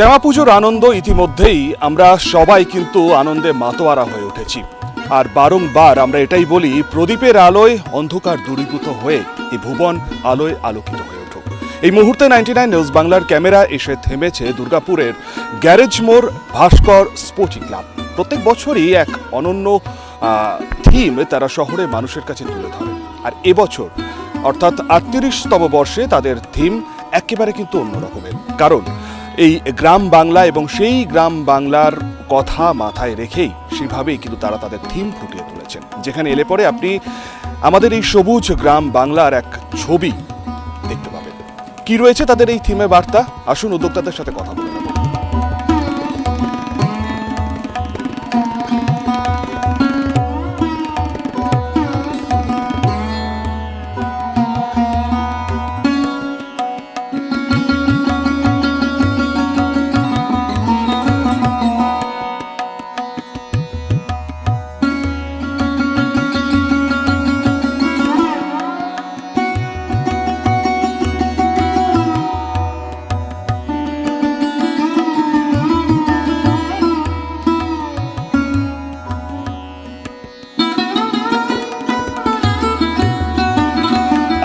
শ্যামা পুজোর আনন্দ ইতিমধ্যেই আমরা সবাই কিন্তু আনন্দে মাতোয়ারা হয়ে উঠেছি। আর বারংবার আমরা এটাই বলি, প্রদীপের আলোয় অন্ধকার দূরীভূত হয়ে এই ভুবন আলোয় আলোকিত হয়ে উঠুক। এই মুহূর্তে নাইনটি নাইন নিউজ বাংলার ক্যামেরা এসে থেমেছে দুর্গাপুরের গ্যারেজ মোড় ভাস্কর স্পোর্টিং ক্লাব। প্রত্যেক বছরই এক অনন্য থিম তারা শহরে মানুষের কাছে তুলে ধরে। আর এবছর অর্থাৎ আটত্রিশতম বর্ষে তাদের থিম একেবারে কিন্তু অন্য রকমের। কারণ এই গ্রাম বাংলা এবং সেই গ্রাম বাংলার কথা মাথায় রেখেই সেভাবেই কিন্তু তারা তাদের থিম ফুটিয়ে তুলেছেন। যেখানে এলে পরে আপনি আমাদের এই সবুজ গ্রাম বাংলার এক ছবি দেখতে পাবেন। কি রয়েছে তাদের এই থিমে বার্তা? আসুন উদ্যোক্তাদের সাথে কথা বলে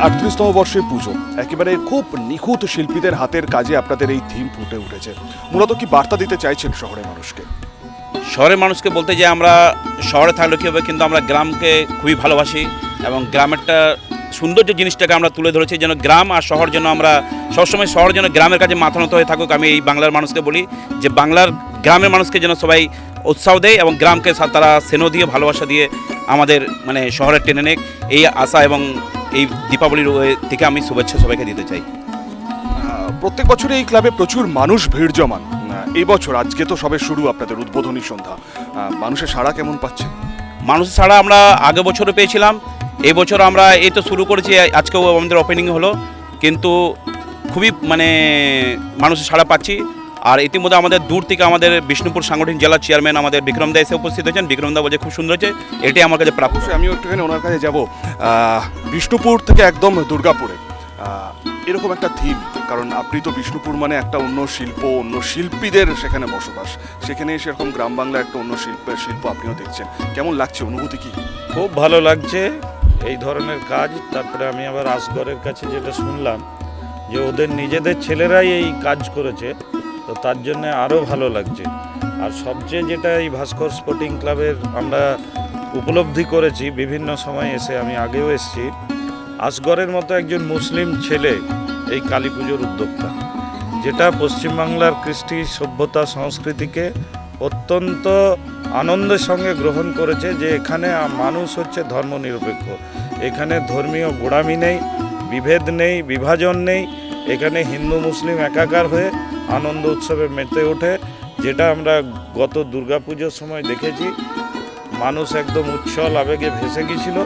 আটত্রিশতম বর্ষের পুজো। একেবারে খুব নিখুঁত শিল্পীদের হাতের কাজে আপনাদের এই থিম ফুটে উঠেছে। মূলত কি বার্তা দিতে চাইছেন শহরের মানুষকে? শহরের মানুষকে বলতে যে আমরা শহরে থাকলে কী হবে, কিন্তু আমরা গ্রামকে খুবই ভালোবাসি এবং গ্রামেরটা সৌন্দর্য জিনিসটাকে আমরা তুলে ধরেছি, যেন গ্রাম আর শহর যেন আমরা সবসময় শহর যেন গ্রামের কাছে মাথা নত হয়ে থাকুক, আমি এই বাংলার মানুষকে বলি যে বাংলার গ্রামের মানুষকে যেন সবাই উৎসাহ দেয় এবং গ্রামকে তারা স্নেহ দিয়ে, ভালোবাসা দিয়ে আমাদের মানে শহরের টেনে নেক, এই আশা এবং এই দীপাবলির থেকে আমি শুভেচ্ছা সবাইকে দিতে চাই। প্রত্যেক বছরই এই ক্লাবে প্রচুর মানুষ ভিড় জমান। এই বছর আজকে তো সবে শুরু আপনাদের উদ্বোধনী সন্ধ্যা। মানুষের সাড়া কেমন পাচ্ছে? মানুষ ছাড়া আমরা আগে বছরও পেয়েছিলাম এই বছর আমরা এই তো শুরু করেছি আজকেও আমাদের ওপেনিং হলো। কিন্তু খুবই মানে মানুষের সাড়া পাচ্ছি। আর ইতিমধ্যে আমাদের দূর থেকে আমাদের বিষ্ণুপুর সাংগঠনিক জেলার চেয়ারম্যান আমাদের বিক্রম দা এসে উপস্থিত হয়েছেন। বিক্রম দা বলছে খুব সুন্দর হয়েছে। এটাই আমার কাছে প্রাপ্য। আমিও একটুখানি ওনার কাছে যাব। বিষ্ণুপুর থেকে একদম দুর্গাপুরে। এরকম একটা থিম কারণ আপনি তো বিষ্ণুপুর মানে একটা অন্য শিল্প অন্য শিল্পীদের সেখানে বসবাস। সেখানে সেরকম গ্রাম বাংলা একটা অন্য শিল্পের শিল্প আপনিও দেখছেন। কেমন লাগছে অনুভূতি কি? খুব ভালো লাগছে এই ধরনের কাজ। তারপরে আমি আবার আসগরের কাছে যেটা শুনলাম যে ওদের নিজেদের ছেলেরাই এই কাজ করেছে। তো তার জন্য আরও ভালো লাগছে। আর সবচেয়ে যেটা এই ভাস্কর স্পোর্টিং ক্লাবের আমরা উপলব্ধি করেছি, বিভিন্ন সময় এসে আমি আগেও এসেছি, আসগরের মতো একজন মুসলিম ছেলে এই কালী পুজোর উদ্যোক্তা, যেটা পশ্চিমবাংলার কৃষ্টি সভ্যতা সংস্কৃতিকে অত্যন্ত আনন্দের সঙ্গে গ্রহণ করেছে যে এখানে মানুষ হচ্ছে ধর্মনিরপেক্ষ। এখানে ধর্মীয় গোড়ামি নেই, বিভেদ নেই, বিভাজন নেই, এখানে হিন্দু, মুসলিম একাকার হয়ে আনন্দ উৎসবে মেতে ওঠে, যেটা আমরা গত দুর্গাপুজোর সময় দেখেছি। মানুষ একদম উচ্ছল, আবেগে ভেসে গিয়েছিল।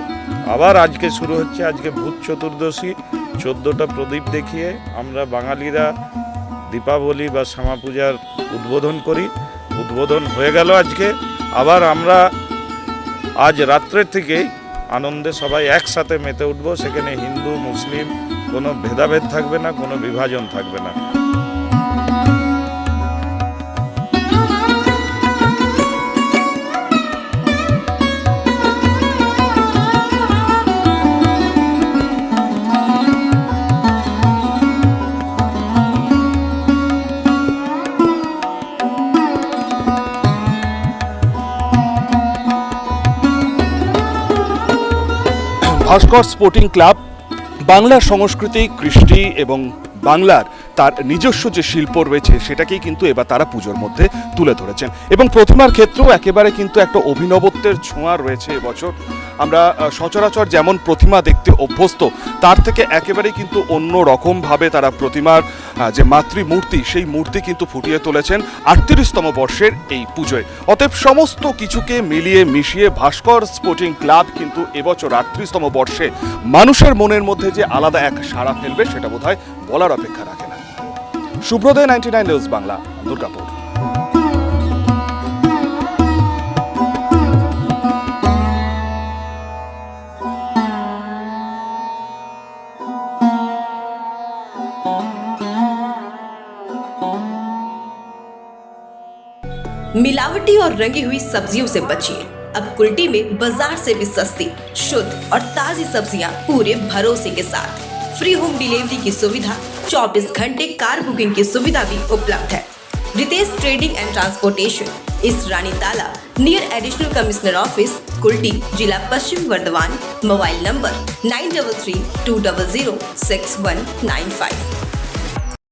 আবার আজকে শুরু হচ্ছে, আজকে ভূত চতুর্দশী। চোদ্দোটা প্রদীপ দেখিয়ে আমরা বাঙালিরা দীপাবলি বা শ্যামা পূজার উদ্বোধন করি। উদ্বোধন হয়ে গেল আজকে। আবার আমরা আজ রাত্রের থেকেই আনন্দে সবাই একসাথে মেতে উঠবো। সেখানে হিন্দু, মুসলিম, কোনো ভেদাভেদ থাকবে না, কোনো বিভাজন থাকবে না। ভাস্কর স্পোর্টিং ক্লাব, বাংলার সংস্কৃতি, কৃষ্টি এবং বাংলার তার নিজস্ব যে শিল্প রয়েছে, সেটাকেই কিন্তু এবার তারা পুজোর মধ্যে তুলে ধরেছেন। এবং প্রতিমার ক্ষেত্রেও একেবারে কিন্তু একটা অভিনবত্বের ছোঁয়া রয়েছে এবছর। আমরা সচরাচর যেমন প্রতিমা দেখতে অভ্যস্ত, তার থেকে একেবারেই কিন্তু অন্য রকমভাবে তারা প্রতিমার যে মাতৃমূর্তি, সেই মূর্তি কিন্তু ফুটিয়ে তুলেছেন আটত্রিশতম বর্ষের এই পুজোয়। অতএব সমস্ত কিছুকে মিলিয়ে মিশিয়ে ভাস্কর স্পোর্টিং ক্লাব কিন্তু এবছর আটত্রিশতম বর্ষে মানুষের মনের মধ্যে যে আলাদা এক সাড়া ফেলবে, সেটা বোধহয় বলার অপেক্ষা রাখে না। Subrodoy ninety nine news Bangla, Durgapur. मिलावटी और रंगी हुई सब्जियों से बचिए। अब कुल्टी में बाज़ार से भी सस्ती, शुद्ध और ताजी सब्ज़ियाँ पूरे भरोसे के साथ। फ्री होम डिलीवरी की सुविधा 24 घंटे कार बुकिंग की सुविधा भी उपलब्ध है। रितेश ट्रेडिंग एंड ट्रांसपोर्टेशन, इस Ranitala near additional commissioner office Kulti, जिला Paschim Bardhaman, mobile number nine double three two double zero six one nine five